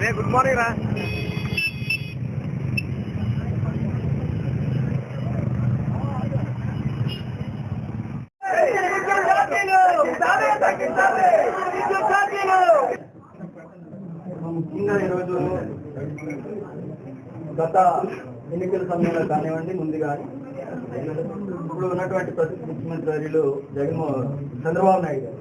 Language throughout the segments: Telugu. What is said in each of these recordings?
అరే గుడ్ మార్నింగ్ రా. ముఖ్యంగా ఈరోజు గత ఎన్నికల సమయంలో కానివ్వండి ముందు కానీ ఇప్పుడు ఉన్నటువంటి ప్రస్తుత ముఖ్యమంత్రి వర్యులు జగన్మోహన్ చంద్రబాబు నాయుడు గారు.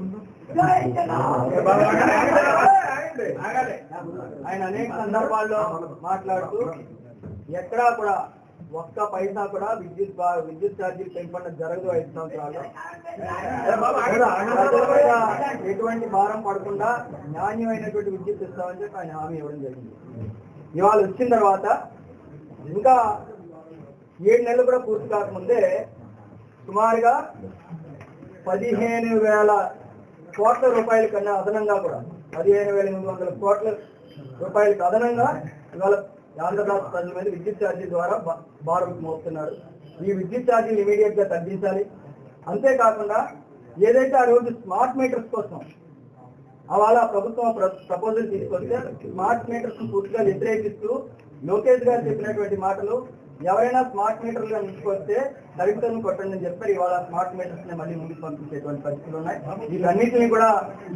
ఆయన అనేక సందర్భాల్లో మాట్లాడుతూ ఎక్కడా కూడా ఒక్క పైసా కూడా విద్యుత్ విద్యుత్ ఛార్జీలు పెంపడం జరగదు ఐదు సంవత్సరాలు ఎటువంటి భారం పడకుండా నాణ్యమైనటువంటి విద్యుత్ ఇస్తామని చెప్పి ఆయన హామీ ఇవ్వడం జరిగింది. ఇవాళ వచ్చిన తర్వాత ఇంకా ఏడు నెలలు కూడా పూర్తి కాకముందే సుమారుగా పదిహేను వేల కోట్ల రూపాయల కన్నా అదనంగా కూడా పదిహేను వేల ఎనిమిది వందల కోట్ల రూపాయలకు అదనంగా ఇవాళ ఆంధ్రప్రదేశ్ ప్రజల మీద విద్యుత్ ఛార్జీ ద్వారా భారం మోస్తున్నారు ఈ విద్యుత్ ఛార్జీలు ఇమీడియట్గా తగ్గించాలి. అంతేకాకుండా ఏదైతే ఆ రోజు స్మార్ట్ మీటర్స్ కోసం అవాళ ప్రభుత్వం ప్రపోజల్ తీసుకొస్తే స్మార్ట్ మీటర్స్ పూర్తిగా వ్యతిరేకిస్తూ లోకేష్ గారు చెప్పినటువంటి మాటలు ఎవరైనా స్మార్ట్ మీటర్లు ఉంచుకొస్తే దళితులను కొట్టండి అని చెప్పారు ఇవాళ స్మార్ట్ మీటర్స్ని మళ్ళీ ముందుకు పంపించేటువంటి పరిస్థితులు ఉన్నాయి. వీటన్నిటిని కూడా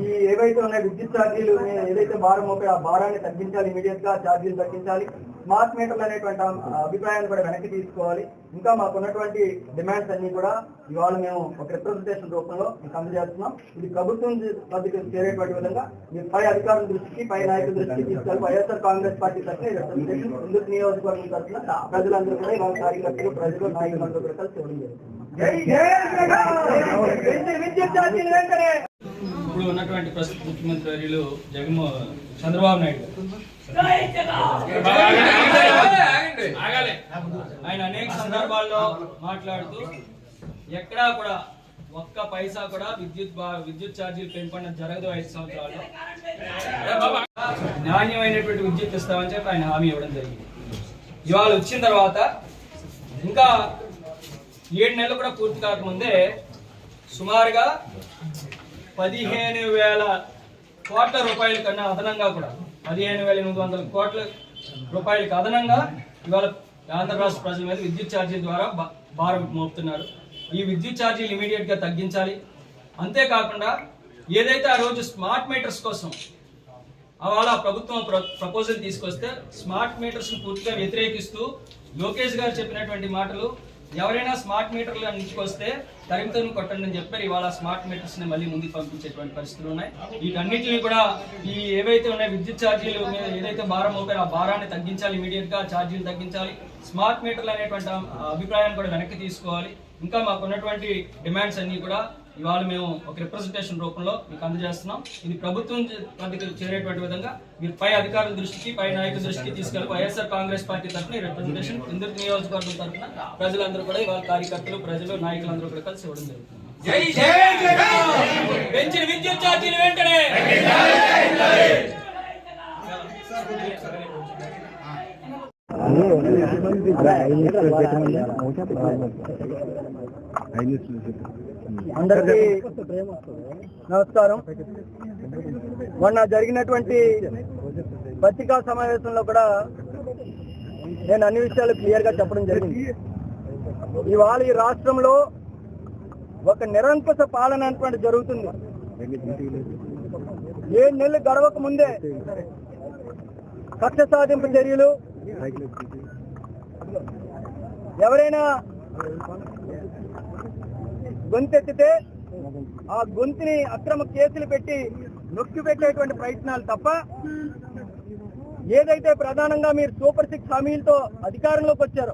ఈ ఏవైతే ఉన్నాయి విద్యుత్ ఛార్జీలు ఏదైతే భారం మోపే ఆ భారాన్ని తగ్గించాలి ఇమీడియట్గా ఛార్జీలు తగ్గించాలి. స్మార్ట్ మీటర్లు అనేటువంటి అభిప్రాయాన్ని కూడా వెనక్కి తీసుకోవాలి. ఇంకా మాకు ఉన్నటువంటి డిమాండ్స్ అన్ని కూడా ఇవాళ మేము ఒక రిప్రజెంటేషన్ రూపంలో మీకు అందజేస్తున్నాం. ఇది ప్రభుత్వం వద్దకు చేరేటువంటి విధంగా మీ పై అధికారుల దృష్టికి పై నాయకుల దృష్టికి తీసుకెళ్ళి వైఎస్ఆర్ కాంగ్రెస్ పార్టీ తరఫున ఈ రిప్రజెంటేషన్ ముందు నియోజకవర్గం తరఫున ప్రజలందరూ కూడా ఇవాళ కార్యకర్తలు ప్రజలు నాయకులందరూ కూడా ఇప్పుడు ఉన్నటువంటి ప్రస్తుత ముఖ్యమంత్రి వర్యులు జగన్మోహన్ చంద్రబాబు నాయుడు గారు. ఆయన అనేక సందర్భాల్లో మాట్లాడుతూ ఎక్కడా కూడా ఒక్క పైసా కూడా విద్యుత్ బా- విద్యుత్ ఛార్జీలు పెంపడం జరగదు ఐదు సంవత్సరాలు నాణ్యమైనటువంటి విద్యుత్ ఇస్తామని చెప్పి ఆయన హామీ ఇవ్వడం జరిగింది. ఇవాళ వచ్చిన తర్వాత ఇంకా ఏడు నెలలు కూడా పూర్తి కాకముందే సుమారుగా పదిహేను వేల కోట్ల రూపాయల కన్నా అదనంగా కూడా పదిహేను వేల ఎనిమిది వందల కోట్ల రూపాయలకు అదనంగా ఇవాళ ఆంధ్రప్రదేశ్ ప్రజల మీద విద్యుత్ ఛార్జీల ద్వారా భారం మోపుతున్నారు. ఈ విద్యుత్ ఛార్జీలు ఇమీడియట్గా తగ్గించాలి. అంతేకాకుండా ఏదైతే ఆ రోజు స్మార్ట్ మీటర్స్ కోసం అవాళ ప్రభుత్వం ప్ర- ప్రపోజల్ తీసుకొస్తే స్మార్ట్ మీటర్స్ను పూర్తిగా వ్యతిరేకిస్తూ లోకేష్ గారు చెప్పినటువంటి మాటలు ఎవరైనా స్మార్ట్ మీటర్లు అందించుకొస్తే తరిమితో కొట్టండి అని చెప్పారు. ఇవాళ స్మార్ట్ మీటర్స్ని మళ్ళీ ముందుకు పంపించేటువంటి పరిస్థితులు ఉన్నాయి. వీటన్నిటిని కూడా ఈ ఏవైతే ఉన్నాయి విద్యుత్ ఛార్జీలు మీద ఏదైతే భారం అవుతారో ఆ భారాన్ని తగ్గించాలి ఇమీడియట్గా ఛార్జీలు తగ్గించాలి. స్మార్ట్ మీటర్లు అనేటువంటి అభిప్రాయాన్ని కూడా వెనక్కి తీసుకోవాలి. ఇంకా మాకు ఉన్నటువంటి డిమాండ్స్ అన్ని కూడా ఇవాళ మేము ఒక రిప్రజెంటేషన్ రూపంలో మీకు అందజేస్తున్నాం. ఇది ప్రభుత్వం వద్దకు చేరేటువంటి విధంగా మీరు పై అధికారుల దృష్టికి పై నాయకుల దృష్టికి తీసుకెళ్ళి వైఎస్ఆర్ కాంగ్రెస్ పార్టీ తరఫున ఈ రిప్రజెంటేషన్ ఇందుకు నియోజకవర్గం తరఫున ప్రజలందరూ కూడా ఇవాళ కార్యకర్తలు ప్రజలు నాయకులందరూ కూడా కలిసి ఇవ్వడం జరుగుతుంది. పెంచిన విద్యుత్ ఛార్జీలు వెంటనే! అందరికీ నమస్కారం. మొన్న జరిగినటువంటి పత్రికా సమావేశంలో కూడా నేను అన్ని విషయాలు క్లియర్గా చెప్పడం జరిగింది. ఇవాళ ఈ రాష్ట్రంలో ఒక నిరంకుశ పాలన అనేటువంటి జరుగుతుంది. ఏడు నెలలు గడవక ముందే కక్ష సాధింపు చర్యలు ఎవరైనా గొంతెత్తితే ఆ గొంతుని అక్రమ కేసులు పెట్టి నొక్కి పెట్టేటువంటి ప్రయత్నాలు తప్ప ఏదైతే ప్రధానంగా మీరు సూపర్ సిక్స్ హామీలతో అధికారంలోకి వచ్చారో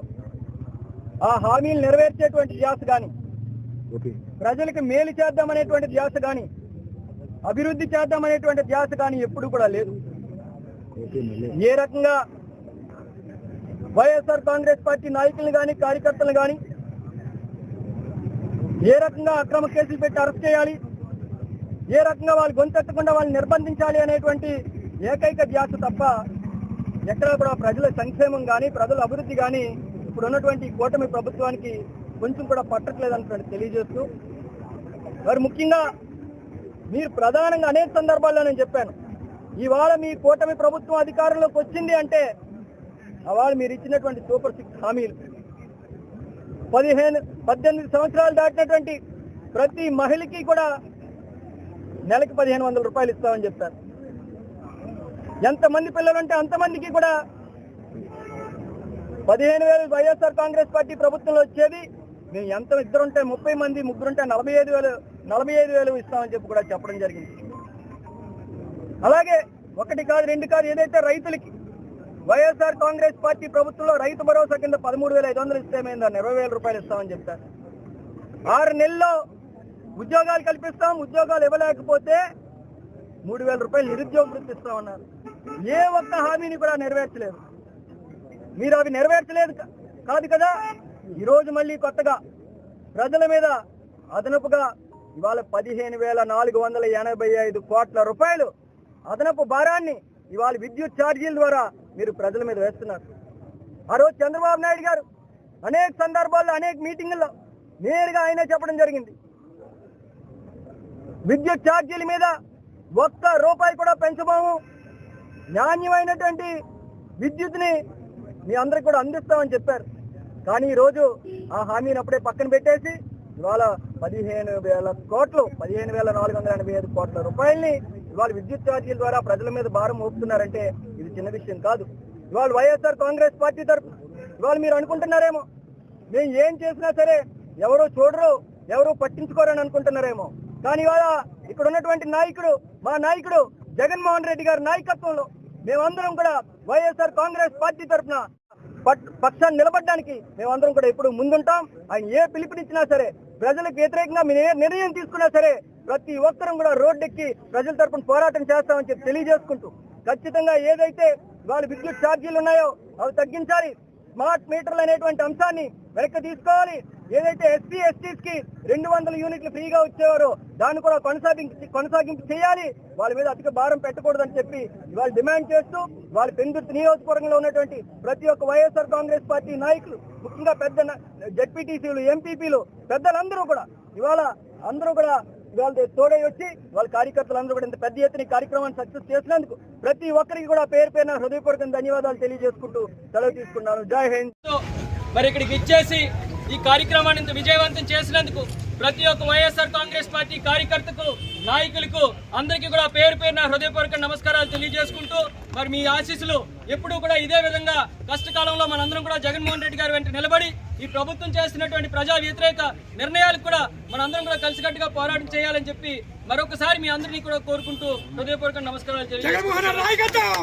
ఆ హామీలు నెరవేర్చేటువంటి ధ్యాస కానీ ప్రజలకు మేలు చేద్దామనేటువంటి ధ్యాస కానీ అభివృద్ధి చేద్దామనేటువంటి ధ్యాస కానీ ఎప్పుడు కూడా లేదు. ఏ రకంగా వైఎస్ఆర్ కాంగ్రెస్ పార్టీ నాయకులను కానీ కార్యకర్తలను కానీ ఏ రకంగా అక్రమ కేసులు పెట్టి అరెస్ట్ చేయాలి? ఏ రకంగా వాళ్ళు గొంతెత్తకుండా వాళ్ళని నిర్బంధించాలి అనేటువంటి ఏకైక ధ్యాస తప్ప ఎక్కడా కూడా ప్రజల సంక్షేమం కానీ ప్రజల అభివృద్ధి కానీ ఇప్పుడు ఉన్నటువంటి కూటమి ప్రభుత్వానికి కొంచెం కూడా పట్టట్లేదు తెలియజేస్తూ మరి ముఖ్యంగా మీరు ప్రధానంగా అనేక సందర్భాల్లో నేను చెప్పాను. ఇవాళ మీ కూటమి ప్రభుత్వం అధికారంలోకి వచ్చింది అంటే అవార్డు మీరు ఇచ్చినటువంటి సూపర్ సిక్స్ హామీలు. పదిహేను పద్దెనిమిది సంవత్సరాలు దాటినటువంటి ప్రతి మహిళకి కూడా నెలకి పదిహేను వందల రూపాయలు ఇస్తామని చెప్పారు. ఎంతమంది పిల్లలు ఉంటే అంతమందికి కూడా పదిహేను వేలు వైఎస్ఆర్ కాంగ్రెస్ పార్టీ ప్రభుత్వంలో వచ్చేది మేము ఎంత ఇద్దరుంటే ముప్పై మంది ముగ్గురుంటే నలభై ఐదు వేలు నలభై ఐదు వేలు ఇస్తామని చెప్పి కూడా చెప్పడం జరిగింది. అలాగే ఒకటి కాదు రెండు కాదు ఏదైతే రైతులకి వైఎస్ఆర్ కాంగ్రెస్ పార్టీ ప్రభుత్వంలో రైతు భరోసా కింద పదమూడు వేల ఐదు వందలు ఇస్తే ఇరవై వేల రూపాయలు ఇస్తామని చెప్తారు ఆరు నెలల్లో ఉద్యోగాలు కల్పిస్తాం ఉద్యోగాలు ఇవ్వలేకపోతే మూడు వేల రూపాయలు నిరుద్యోగ వృత్తి ఇస్తామన్నారు. ఏ ఒక్క హామీని కూడా నెరవేర్చలేదు. మీరు అవి నెరవేర్చలేదు కాదు కదా? ఈరోజు మళ్ళీ కొత్తగా ప్రజల మీద అదనపుగా ఇవాళ పదిహేను వేల నాలుగు వందల ఎనభై ఐదు కోట్ల రూపాయలు అదనపు భారాన్ని ఇవాళ విద్యుత్ ఛార్జీల ద్వారా మీరు ప్రజల మీద వేస్తున్నారు. ఆ రోజు చంద్రబాబు నాయుడు గారు అనేక సందర్భాల్లో అనేక మీటింగుల్లో నేరుగా ఆయనే చెప్పడం జరిగింది. విద్యుత్ ఛార్జీల మీద ఒక్క రూపాయి కూడా పెంచబోము. నాణ్యమైనటువంటి విద్యుత్ని మీ అందరికి కూడా అందిస్తామని చెప్పారు. కానీ ఈ రోజు ఆ హామీని అప్పుడే పక్కన పెట్టేసి ఇవాళ పదిహేను వేల కోట్లు పదిహేను వేల నాలుగు వందల ఎనభై ఐదు కోట్ల రూపాయల్ని ఇవాళ విద్యుత్ ఛార్జీల ద్వారా ప్రజల మీద భారం మోపుతున్నారంటే ఇది చిన్న విషయం కాదు. ఇవాళ వైఎస్ఆర్ కాంగ్రెస్ పార్టీ తరఫు ఇవాళ మీరు అనుకుంటున్నారేమో. మేము ఏం చేసినా సరే ఎవరో చూడరు ఎవరు పట్టించుకోరని అనుకుంటున్నారేమో. కానీ ఇవాళ ఇక్కడ ఉన్నటువంటి నాయకుడు మా నాయకుడు జగన్మోహన్ రెడ్డి గారి నాయకత్వంలో మేమందరం కూడా వైఎస్ఆర్ కాంగ్రెస్ పార్టీ తరఫున పక్షాన్ని నిలబడడానికి మేమందరం కూడా ఎప్పుడు ముందుంటాం. ఆయన ఏ పిలుపునిచ్చినా సరే ప్రజలకు వ్యతిరేకంగా మీరు ఏ నిర్ణయం తీసుకున్నా సరే ప్రతి ఒక్కరం కూడా రోడ్డెక్కి ప్రజల తరపున పోరాటం చేస్తామని చెప్పి తెలియజేసుకుంటూ ఖచ్చితంగా ఏదైతే వాళ్ళ విద్యుత్ ఛార్జీలు ఉన్నాయో అవి తగ్గించాలి. స్మార్ట్ మీటర్లు అనేటువంటి అంశాన్ని వెనక్కి తీసుకోవాలి. ఏదైతే ఎస్సీ ఎస్టీస్కి రెండు వందల యూనిట్లు ఫ్రీగా వచ్చేవారో దాన్ని కూడా కొనసాగించి కొనసాగింపు చేయాలి. వాళ్ళ మీద అధిక భారం పెట్టకూడదని చెప్పి వాళ్ళు డిమాండ్ చేస్తూ వాళ్ళ పెందుర్తి నియోజకవర్గంలో ఉన్నటువంటి ప్రతి ఒక్క వైఎస్ఆర్ కాంగ్రెస్ పార్టీ నాయకులు ముఖ్యంగా పెద్ద జడ్పీటీసీలు ఎంపీపీలు పెద్దలందరూ కూడా ఇవాళ అందరూ కూడా వాళ్ళ తోడై వచ్చి వాళ్ళ కార్యకర్తలందరూ కూడా ఇంత పెద్ద ఎత్తున కార్యక్రమాన్ని సక్సెస్ చేసినందుకు ప్రతి ఒక్కరికి కూడా పేరు పేరున హృదయపూర్వక ధన్యవాదాలు తెలియజేసుకుంటూ సెలవు తీసుకున్నాను. జై హింద్. మరి ఇక్కడికి ఇచ్చేసి ఈ కార్యక్రమాన్ని ఇంత విజయవంతం చేసినందుకు ప్రతి ఒక్క వైఎస్ఆర్ కాంగ్రెస్ పార్టీ కార్యకర్తకు నాయకులకు అందరికీ కూడా పేరు పేరున హృదయపూర్వక నమస్కారాలు తెలియజేసుకుంటూ మరి మీ ఆశీస్సులు ఎప్పుడూ కూడా ఇదే విధంగా కష్టకాలంలో మనందరం కూడా జగన్మోహన్ రెడ్డి గారి వెంట నిలబడి ఈ ప్రభుత్వం చేస్తున్నటువంటి ప్రజా వ్యతిరేక నిర్ణయాలకు కూడా మనందరం కూడా కలిసికట్టుగా పోరాటం చేయాలని చెప్పి మరొకసారి మీ అందరినీ కూడా కోరుకుంటూ హృదయపూర్వక నమస్కారాలు నాయకత్వం!